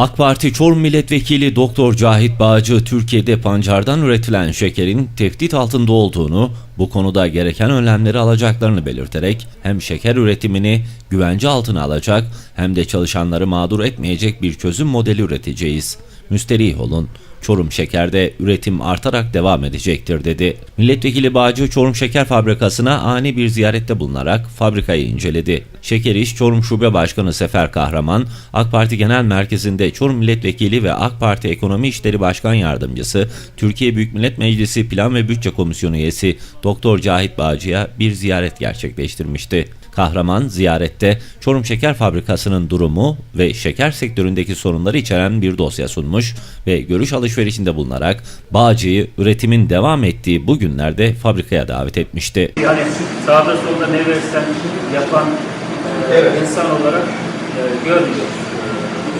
AK Parti Çorum Milletvekili Doktor Cahit Bağcı, Türkiye'de pancardan üretilen şekerin tehdit altında olduğunu, bu konuda gereken önlemleri alacaklarını belirterek hem şeker üretimini güvence altına alacak hem de çalışanları mağdur etmeyecek bir çözüm modeli üreteceğiz. Müsterih olun. Çorum Şeker'de üretim artarak devam edecektir dedi. Milletvekili Bağcı Çorum Şeker Fabrikası'na ani bir ziyarette bulunarak fabrikayı inceledi. Şeker İş Çorum Şube Başkanı Sefer Kahraman, AK Parti Genel Merkezi'nde Çorum Milletvekili ve AK Parti Ekonomi İşleri Başkan Yardımcısı, Türkiye Büyük Millet Meclisi Plan ve Bütçe Komisyonu üyesi Doktor Cahit Bağcı'ya bir ziyaret gerçekleştirmişti. Kahraman ziyarette Çorum Şeker Fabrikası'nın durumu ve şeker sektöründeki sorunları içeren bir dosya sunmuş ve görüş alışverişinde bulunarak Bağcı'yı üretimin devam ettiği bu günlerde fabrikaya davet etmişti. Yani sağda solda ne versen yapan e, insan olarak e, görmüyoruz.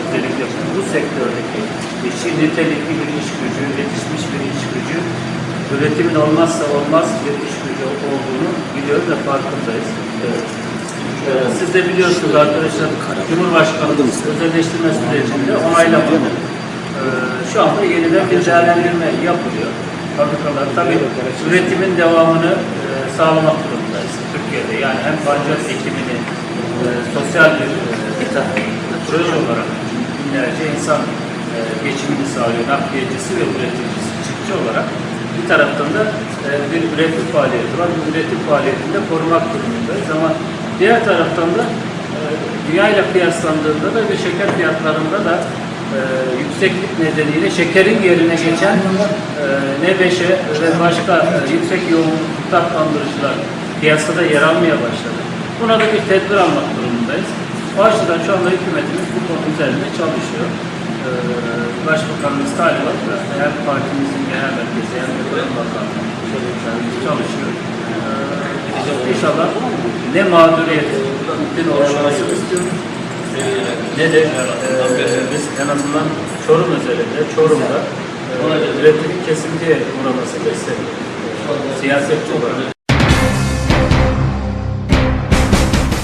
Özellikle bu sektördeki işi nitelikli bir iş gücü, yetişmiş bir iş gücü, üretimin olmazsa olmaz bir iş gücü olduğunu biliyoruz ve farkındayız. Evet. E, siz de biliyorsunuz arkadaşlar, Cumhurbaşkanımız özelleştirme sürecinde onaylamadı. E, şu anda yeniden bir değerlendirme yapılıyor. Fabrikalar tabii üretimin devamını e, sağlamak durumundayız Türkiye'de. Yani hem pancar ekimini e, sosyal bir e, proje olarak binlerce insan e, geçimini sağlıyor. Nakliyecisi ve üreticisi, çiftçi olarak bir taraftan da e, bir üretim faaliyeti var. Bu üretim faaliyetini de korumak durumundayız ama diğer taraftan da e, dünya ile kıyaslandığında da ve şeker fiyatlarında da e, yükseklik nedeniyle şekerin yerine geçen e, nebeşe ve başka e, yüksek yoğunluklu tatlandırıcılar piyasada yer almaya başladı. Buna da bir tedbir almak durumundayız. O açıdan şu anda hükümetimiz bu konu üzerinde çalışıyor. E, Başbakanımız talimatla hem partimizin genel merkezi hem de Tarım Bakanlığı çalışıyor. E, İnşallah ne mağduriyetin oluşmasını istiyoruz ne de e, biz en azından Çorum özelinde, Çorum'da e, üretim kesintiye uğramasını istemiyoruz. Siyasetçi olarak.